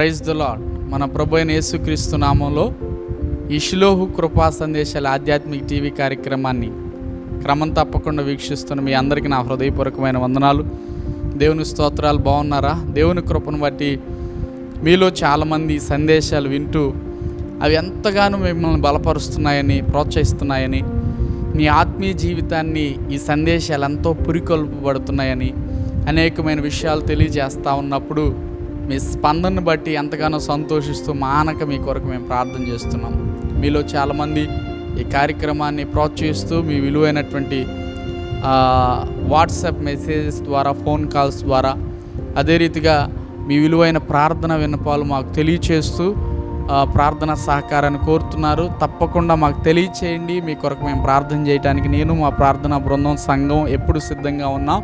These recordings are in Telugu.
ప్రైజ్ ద లాడ్ మన ప్రభు అయిన యేసుక్రీస్తు నామంలో ఈ కృపా సందేశాల ఆధ్యాత్మిక టీవీ కార్యక్రమాన్ని క్రమం తప్పకుండా వీక్షిస్తున్న మీ అందరికీ నా హృదయపూర్వకమైన వందనాలు. దేవుని స్తోత్రాలు బాగున్నారా? దేవుని కృపను బట్టి మీలో చాలామంది సందేశాలు వింటూ అవి ఎంతగానో మిమ్మల్ని బలపరుస్తున్నాయని ప్రోత్సహిస్తున్నాయని మీ ఆత్మీయ జీవితాన్ని ఈ సందేశాలు ఎంతో పురికొల్పబడుతున్నాయని అనేకమైన విషయాలు తెలియజేస్తూ ఉన్నప్పుడు మీ స్పందనను బట్టి ఎంతగానో సంతోషిస్తూ మానక మీ కొరకు మేము ప్రార్థన చేస్తున్నాం. మీలో చాలామంది ఈ కార్యక్రమాన్ని ప్రోత్సహిస్తూ మీ విలువైనటువంటి వాట్సాప్ మెసేజెస్ ద్వారా ఫోన్ కాల్స్ ద్వారా అదే రీతిగా మీ విలువైన ప్రార్థన విన్నపాలు మాకు తెలియచేస్తూ ప్రార్థన సహకారాన్ని కోరుతున్నారు. తప్పకుండా మాకు తెలియచేయండి. మీ కొరకు మేము ప్రార్థన చేయడానికి నేను మా ప్రార్థన బృందం సంఘం ఎప్పుడు సిద్ధంగా ఉన్నాం.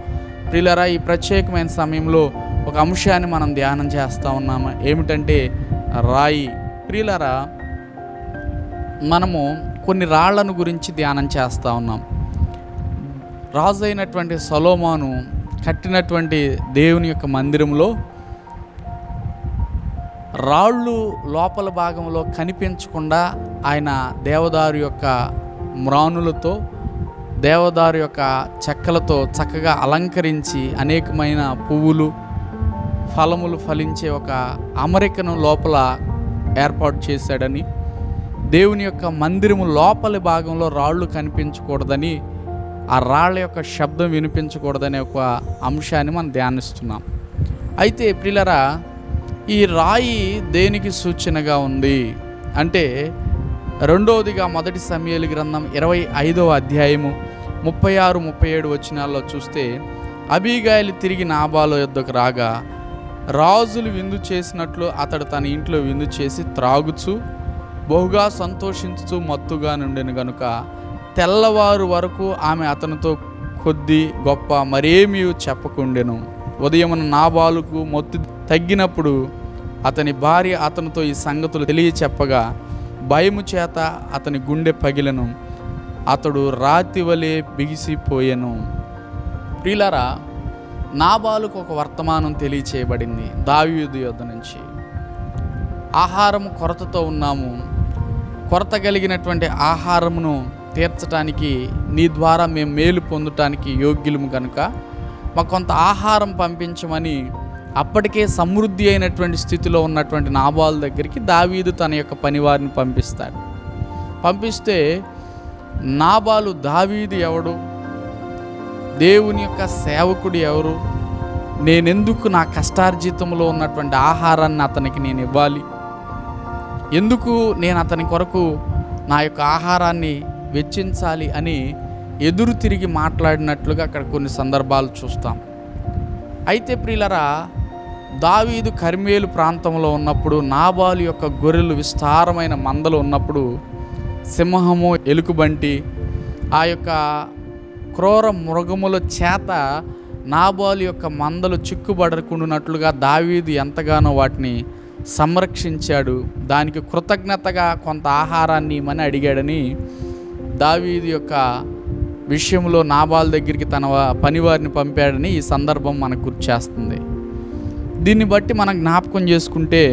ప్రిలరా ఈ ప్రత్యేకమైన సమయంలో ఒక అంశాన్ని మనం ధ్యానం చేస్తూ ఉన్నాము. ఏమిటంటే రాయి. ప్రియులరా మనము కొన్ని రాళ్ళను గురించి ధ్యానం చేస్తూ ఉన్నాం. రాజు అయినటువంటి సలోమాను కట్టినటువంటి దేవుని యొక్క మందిరంలో రాళ్ళు లోపల భాగంలో కనిపించకుండా ఆయన దేవదారు యొక్క మ్రానులతో దేవదారు యొక్క చెక్కలతో చక్కగా అలంకరించి అనేకమైన పువ్వులు ఫలములు ఫలించే ఒక అమరికను లోపల ఏర్పాటు చేశాడని దేవుని యొక్క మందిరము లోపలి భాగంలో రాళ్ళు కనిపించకూడదని ఆ రాళ్ళ యొక్క శబ్దం వినిపించకూడదనే ఒక అంశాన్ని మనం ధ్యానిస్తున్నాం. అయితే ప్రిలరా ఈ రాయి దేనికి సూచనగా ఉంది? అంటే రెండవదిగా మొదటి సమయలు గ్రంథం ఇరవై ఐదవ అధ్యాయము ముప్పై ఆరు ముప్పై ఏడు వచనాల్లో చూస్తే అబీగాయలు తిరిగి నాబాలో యుద్ధకు రాగా రాజులు విందు చేసినట్లు అతడు తన ఇంట్లో విందు చేసి త్రాగుచు బహుగా సంతోషించుతూ మత్తుగా నుండెను గనుక తెల్లవారు వరకు ఆమె అతనితో కొద్ది గొప్ప మరేమీ చెప్పకుండెను. ఉదయమున నాబాలుకు మొత్తు తగ్గినప్పుడు అతని భార్య అతనితో ఈ సంగతులు తెలియచెప్పగా భయము చేత అతని గుండె పగిలను. అతడు రాతి వలె బిగిసిపోయెను. ప్రిలరా నాబాలుకు ఒక వర్తమానం తెలియచేయబడింది దావీదు యొద్ద నుంచి. ఆహారం కొరతతో ఉన్నాము. కొరత కలిగినటువంటి ఆహారమును తీర్చడానికి నీ ద్వారా మేము మేలు పొందటానికి యోగ్యులము కనుక మాకు కొంత ఆహారం పంపించమని అప్పటికే సమృద్ధి అయినటువంటి స్థితిలో ఉన్నటువంటి నాబాల్ దగ్గరికి దావీదు తన యొక్క పనివారిని పంపిస్తాడు. పంపిస్తే నాబాలు దావీదు ఎవడు? దేవుని యొక్క సేవకుడు ఎవరు? నేనెందుకు నా కష్టార్జితంలో ఉన్నటువంటి ఆహారాన్ని అతనికి నేను ఇవ్వాలి? ఎందుకు నేను అతని కొరకు నా యొక్క ఆహారాన్ని వెచ్చించాలి అని ఎదురు తిరిగి మాట్లాడినట్లుగా అక్కడ కొన్ని సందర్భాలు చూస్తాం. అయితే ప్రియులరా దావీదు కర్మేలు ప్రాంతంలో ఉన్నప్పుడు నాబాలు యొక్క గొర్రెలు విస్తారమైన మందలు ఉన్నప్పుడు సింహము ఎలుకబంటి ఆ యొక్క క్రూర మృగముల చేత నాబాలు యొక్క మందలు చిక్కుబడకుండానట్లుగా దావీదు ఎంతగానో వాటిని సంరక్షించాడు. దానికి కృతజ్ఞతగా కొంత ఆహారాన్ని ఇమ్మని అడిగాడని దావీదు యొక్క విషయంలో నాబాల్ దగ్గరికి తన పనివారిని పంపాడని ఈ సందర్భం మనకు గుర్తు చేస్తుంది. దీన్ని బట్టి మనం జ్ఞాపకం చేసుకుంటే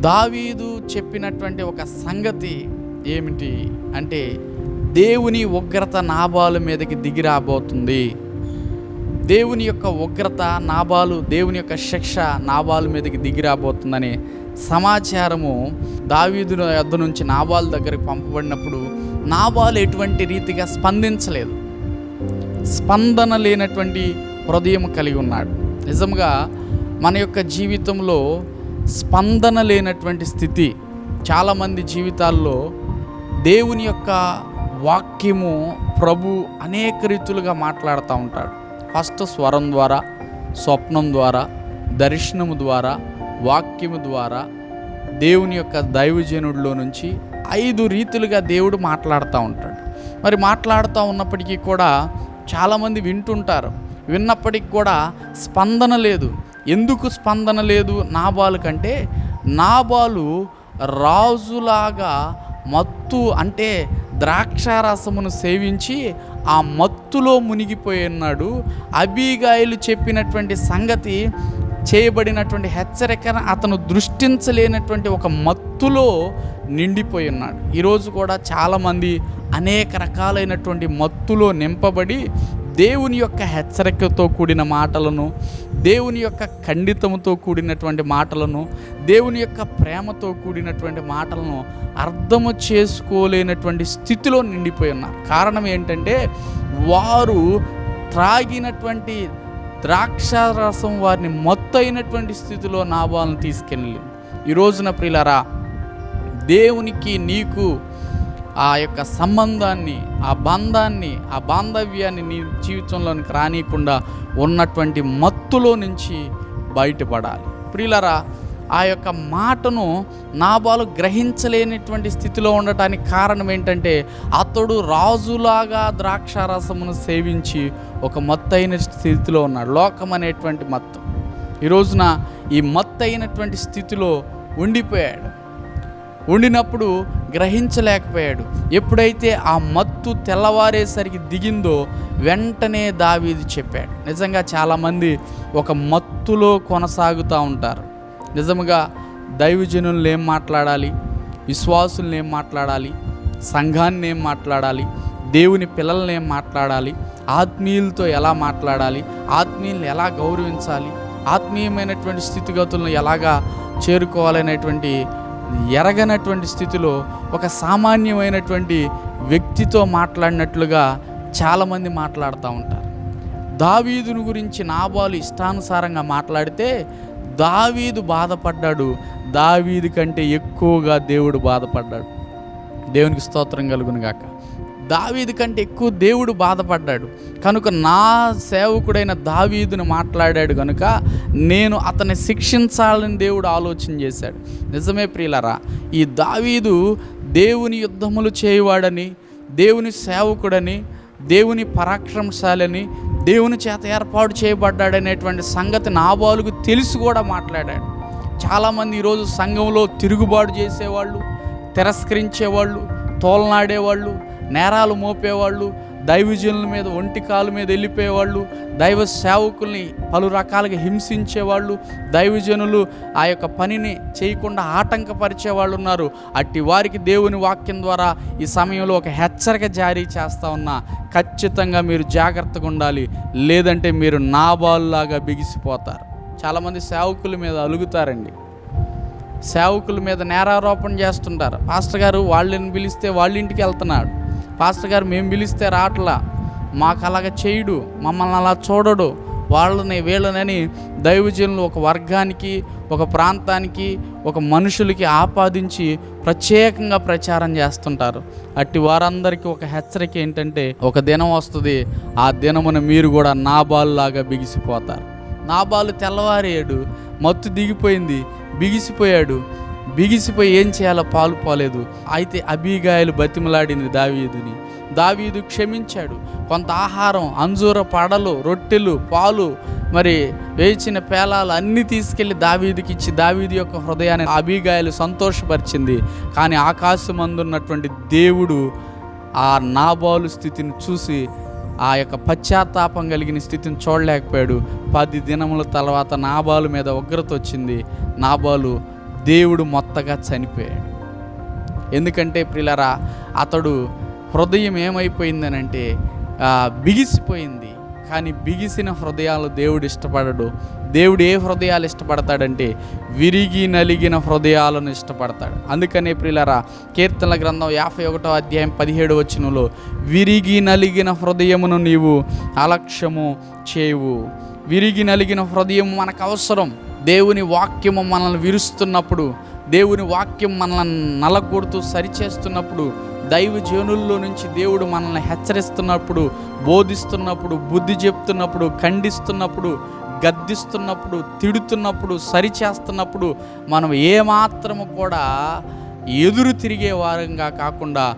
దావీదు చెప్పినటువంటి ఒక సంగతి ఏమిటి అంటే దేవుని ఉగ్రత నాబాలు మీదకి దిగి రాబోతుంది. దేవుని యొక్క ఉగ్రత నాబాలు దేవుని యొక్క శిక్ష నాబాలు మీదకి దిగి రాబోతుందనే సమాచారము దావీదు యొద్ద నుంచి నాబాలు దగ్గరికి పంపబడినప్పుడు నాబాలు ఎటువంటి రీతిగా స్పందించలేదు. స్పందన లేనటువంటి హృదయం కలిగి ఉన్నాడు. నిజంగా మన యొక్క జీవితంలో స్పందన లేనటువంటి స్థితి చాలామంది జీవితాల్లో దేవుని యొక్క వాక్యము ప్రభు అనేక రీతులుగా మాట్లాడుతూ ఉంటాడు. ఫస్ట్ స్వరం ద్వారా స్వప్నం ద్వారా దర్శనము ద్వారా వాక్యము ద్వారా దేవుని యొక్క దైవజనుడిలో నుంచి ఐదు రీతులుగా దేవుడు మాట్లాడుతూ ఉంటాడు. మరి మాట్లాడుతూ ఉన్నప్పటికీ కూడా చాలామంది వింటుంటారు. విన్నప్పటికి కూడా స్పందన లేదు. ఎందుకు స్పందన లేదు? నాబాలు కంటే నాబాలు రాజులాగా మత్తు అంటే ద్రాక్షారసమును సేవించి ఆ మత్తులో మునిగిపోయి ఉన్నాడు. అబీగాయలు చెప్పినటువంటి సంగతి చేయబడినటువంటి హెచ్చరికను అతను దృష్టించలేనటువంటి ఒక మత్తులో నిండిపోయి ఉన్నాడు. ఈరోజు కూడా చాలామంది అనేక రకాలైనటువంటి మత్తులో నింపబడి దేవుని యొక్క హెచ్చరికతో కూడిన మాటలను దేవుని యొక్క ఖండితముతో కూడినటువంటి మాటలను దేవుని యొక్క ప్రేమతో కూడినటువంటి మాటలను అర్థము చేసుకోలేనటువంటి స్థితిలో నిండిపోయి ఉన్నారు. కారణం ఏంటంటే వారు త్రాగినటువంటి ద్రాక్షారసం వారిని మొత్తైనటువంటి స్థితిలో నాభాలను తీసుకెళ్ళింది. ఈ రోజున ప్రిలరా దేవునికి నీకు ఆ యొక్క సంబంధాన్ని ఆ బంధాన్ని ఆ బాంధవ్యాన్ని నీ జీవితంలోనికి రానియకుండా ఉన్నటువంటి మత్తులో నుంచి బయటపడాలి. ప్రియులరా ఆ యొక్క మాటను నాబాలు గ్రహించలేనటువంటి స్థితిలో ఉండటానికి కారణం ఏంటంటే అతడు రాజులాగా ద్రాక్షారసమును సేవించి ఒక మత్తైన స్థితిలో ఉన్నాడు. లోకం అనేటువంటి మత్తు. ఈ రోజున ఈ మత్తైనటువంటి స్థితిలో ఉండిపోయాడు. ఉండినప్పుడు గ్రహించలేకపోయాడు. ఎప్పుడైతే ఆ మత్తు తెల్లవారేసరికి దిగిందో వెంటనే దావీది చెప్పాడు. నిజంగా చాలామంది ఒక మత్తులో కొనసాగుతూ ఉంటారు. నిజముగా దైవజనులను ఏం మాట్లాడాలి? విశ్వాసులను ఏం మాట్లాడాలి? సంఘాన్ని ఏం మాట్లాడాలి? దేవుని పిల్లల్ని ఏం మాట్లాడాలి? ఆత్మీయులతో ఎలా మాట్లాడాలి? ఆత్మీయులను ఎలా గౌరవించాలి? ఆత్మీయమైనటువంటి స్థితిగతులను ఎలాగా చేరుకోవాలనేటువంటి ఎరగనటువంటి స్థితిలో ఒక సామాన్యమైనటువంటి వ్యక్తితో మాట్లాడినట్లుగా చాలామంది మాట్లాడుతూ ఉంటారు. దావీదుని గురించి నాబాలు ఇష్టానుసారంగా మాట్లాడితే దావీదు బాధపడ్డాడు. దావీదు కంటే ఎక్కువగా దేవుడు బాధపడ్డాడు. దేవునికి స్తోత్రం కలుగును గాక దావీదు కంటే ఎక్కువ దేవుడు బాధపడ్డాడు. కనుక నా సేవకుడైన దావీదును మాట్లాడాడు కనుక నేను అతన్ని శిక్షించాలని దేవుడు ఆలోచన చేశాడు. నిజమే ప్రియులరా ఈ దావీదు దేవుని యుద్ధములు చేయవాడని దేవుని సేవకుడని దేవుని పరాక్రమశాలని దేవుని చేత ఏర్పాటు చేయబడ్డాడనేటువంటి సంగతి నాబాలుకు తెలిసి కూడా మాట్లాడాడు. చాలామంది ఈరోజు సంఘంలో తిరుగుబాటు చేసేవాళ్ళు తిరస్కరించేవాళ్ళు తోలనాడేవాళ్ళు నేరాలు మోపేవాళ్ళు దైవజనుల మీద ఒంటి కాలు మీద వెళ్ళిపోయేవాళ్ళు దైవ సేవకుల్ని పలు రకాలుగా హింసించేవాళ్ళు దైవజనులు ఆ యొక్క పనిని చేయకుండా ఆటంకపరిచే వాళ్ళు ఉన్నారు. అట్టి వారికి దేవుని వాక్యం ద్వారా ఈ సమయంలో ఒక హెచ్చరిక జారీ చేస్తా ఉన్నా ఖచ్చితంగా మీరు జాగ్రత్తగా ఉండాలి. లేదంటే మీరు నాబాల్లాగా బిగిసిపోతారు. చాలామంది సేవకుల మీద అలుగుతారండి. సేవకుల మీద నేరారోపణ చేస్తుంటారు. పాస్టర్ గారు వాళ్ళని పిలిస్తే వాళ్ళ ఇంటికి వెళ్తున్నాడు. పాస్టర్ గారు మేము పిలిస్తే రావట్లా. మాకు అలాగ చేయడు మమ్మల్ని అలా చూడడు. వాళ్ళని వీళ్ళనని దైవజనులు ఒక వర్గానికి ఒక ప్రాంతానికి ఒక మనుషులకి ఆపాదించి ప్రత్యేకంగా ప్రచారం చేస్తుంటారు. అట్టి వారందరికీ ఒక హెచ్చరిక ఏంటంటే ఒక దినం వస్తుంది. ఆ దినమున మీరు కూడా నాబాలులాగా బిగిసిపోతారు. నాబాలు తెల్లవారేడు మత్తు దిగిపోయింది బిగిసిపోయాడు. బిగిసిపోయి ఏం చేయాలో పాలు పోలేదు. అయితే అబీగాయలు బతిమలాడింది దావీదుని. దావీదు క్షమించాడు. కొంత ఆహారం అంజూర పడలు రొట్టెలు పాలు మరి వేచిన పేలాలు అన్నీ తీసుకెళ్ళి దావీదుకి ఇచ్చి దావీదు యొక్క హృదయాన్ని అబీగాయలు సంతోషపరిచింది. కానీ ఆకాశమందున్నటువంటి దేవుడు ఆ నాబాలు స్థితిని చూసి ఆ యొక్క పశ్చాత్తాపం కలిగిన స్థితిని చూడలేకపోయాడు. పది దినముల తర్వాత నాబాలు మీద ఉగ్రత వచ్చింది. నాబాలు దేవుడు మొత్తగా చనిపోయాడు. ఎందుకంటే ప్రిలరా అతడు హృదయం ఏమైపోయిందనంటే బిగిసిపోయింది. కానీ బిగిసిన హృదయాలు దేవుడు ఇష్టపడడు. దేవుడు ఏ హృదయాలు ఇష్టపడతాడంటే విరిగి నలిగిన హృదయాలను ఇష్టపడతాడు. అందుకనే ప్రిలరా కీర్తనల గ్రంథం యాభై ఒకటో అధ్యాయం పదిహేడు వచనంలో విరిగి నలిగిన హృదయమును నీవు అలక్ష్యము చేయవు. విరిగి నలిగిన హృదయం మనకు అవసరం. దేవుని వాక్యము మనల్ని విరుస్తున్నప్పుడు దేవుని వాక్యం మనల్ని నలగొడుతూ సరిచేస్తున్నప్పుడు దైవ జనుల్లో నుంచి దేవుడు మనల్ని హెచ్చరిస్తున్నప్పుడు బోధిస్తున్నప్పుడు బుద్ధి చెప్తున్నప్పుడు ఖండిస్తున్నప్పుడు గద్దిస్తున్నప్పుడు తిడుతున్నప్పుడు సరిచేస్తున్నప్పుడు మనం ఏమాత్రము కూడా ఎదురు తిరిగే వారంగా కాకుండా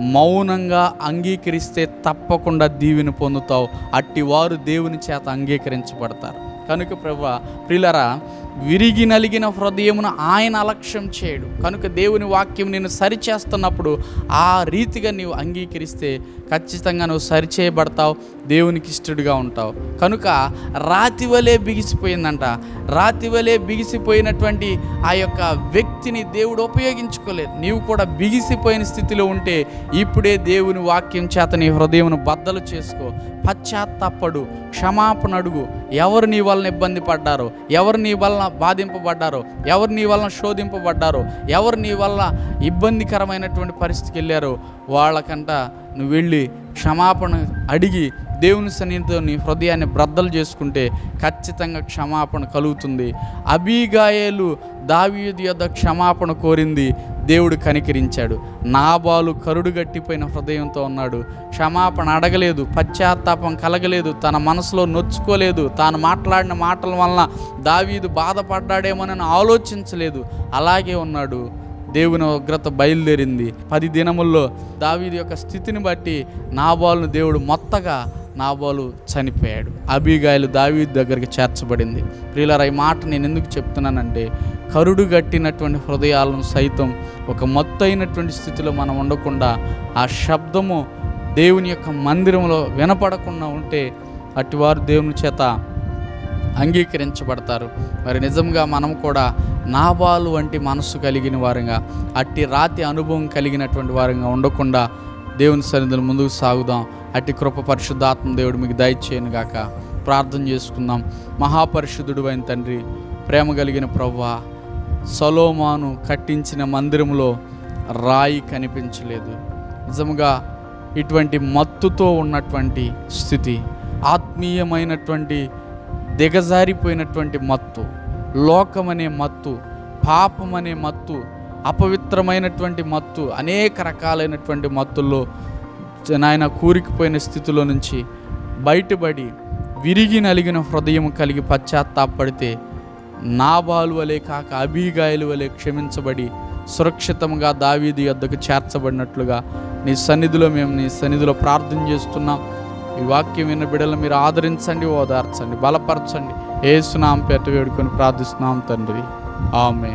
మౌనంగా అంగీకరిస్తే తప్పకుండా దీవెని పొందుతావు. అట్టి వారు దేవుని చేత అంగీకరించబడతారు. కనుక ప్రభు ప్రిలరా విరిగి నలిగిన హృదయమును ఆయన అలక్ష్యం చేయడు. కనుక దేవుని వాక్యం నేను సరిచేస్తున్నప్పుడు ఆ రీతిగా నీవు అంగీకరిస్తే ఖచ్చితంగా నువ్వు సరిచేయబడతావు దేవునికి ఇష్టడుగా ఉంటావు. కనుక రాతి వలె బిగిసిపోయిందంట. రాతి వలె బిగిసిపోయినటువంటి ఆ యొక్క వ్యక్తిని దేవుడు ఉపయోగించుకోలేదు. నీవు కూడా బిగిసిపోయిన స్థితిలో ఉంటే ఇప్పుడే దేవుని వాక్యం చేత నీ హృదయమును బద్దలు చేసుకో. పశ్చాత్తాపడు క్షమాపణ అడుగు. ఎవరు నీ వలన ఇబ్బంది పడ్డారో ఎవరు నీ వలన బాధింపబడ్డారో? ఎవరు నీ వలన శోధింపబడ్డారో? ఎవరు నీ వల్ల ఇబ్బందికరమైనటువంటి పరిస్థితికి వెళ్ళారో? వాళ్ళకంట నువ్వు వెళ్ళి క్షమాపణ అడిగి దేవుని సన్నిధితో నీ హృదయాన్ని బ్రద్దలు చేసుకుంటే ఖచ్చితంగా క్షమాపణ కలుగుతుంది. అబీగాయేలు దావీది యొద్ద క్షమాపణ కోరింది. దేవుడు కనికరించాడు. నాబాలు కరుడు గట్టిపోయిన హృదయంతో ఉన్నాడు. క్షమాపణ అడగలేదు పశ్చాత్తాపం కలగలేదు తన మనసులో నొచ్చుకోలేదు తాను మాట్లాడిన మాటల వలన దావీదు బాధపడ్డాడేమోనని ఆలోచించలేదు. అలాగే ఉన్నాడు. దేవుని ఉగ్రత బయలుదేరింది. పది దినముల్లో దావీదు యొక్క స్థితిని బట్టి నాబాలును దేవుడు మొత్తగా నాబాలు చనిపోయాడు. అబీగాయలు దావీ దగ్గరికి చేర్చబడింది. ప్రియులరా ఈ మాట నేను ఎందుకు చెప్తున్నానంటే కరుడు గట్టినటువంటి హృదయాలను సైతం ఒక మత్తైనటువంటి స్థితిలో మనం ఉండకుండా ఆ శబ్దము దేవుని యొక్క మందిరంలో వినపడకుండా ఉంటే అటువారు దేవుని చేత అంగీకరించబడతారు. మరి నిజంగా మనం కూడా నాబాలు వంటి మనస్సు కలిగిన వారంగా అట్టి రాతి అనుభవం కలిగినటువంటి వారంగా ఉండకుండా దేవుని సన్నిధులు ముందుకు సాగుదాం. అట్టి కృప పరిశుద్ధాత్మ దేవుడు మీకు దయచేయను గాక. ప్రార్థన చేసుకుందాం. మహాపరిశుద్ధుడు అయిన తండ్రి ప్రేమ కలిగిన ప్రవ్వా సలోమాను కట్టించిన మందిరంలో రాయి కనిపించలేదు. నిజముగా ఇటువంటి మత్తుతో ఉన్నటువంటి స్థితి ఆత్మీయమైనటువంటి దిగజారిపోయినటువంటి మత్తు లోకమనే మత్తు పాపమనే మత్తు అపవిత్రమైనటువంటి మత్తు అనేక రకాలైనటువంటి మత్తుల్లో నాయన కూరికిపోయిన స్థితిలో నుంచి బయటపడి విరిగి నలిగిన హృదయం కలిగి పశ్చాత్తాపడితే నాబాలు వలె కాక అబీగాయలు వలె క్షమించబడి సురక్షితంగా దావీది యొద్దకు చేర్చబడినట్లుగా నీ సన్నిధిలో మేము నీ సన్నిధిలో ప్రార్థన చేస్తున్నాం. ఈ వాక్యం విన్న బిడ్డలు మీరు ఆదరించండి ఓదార్చండి బలపరచండి. ఏసునాం పెట్ట వేడుకొని ప్రార్థిస్తున్నాం తండ్రి. ఆమె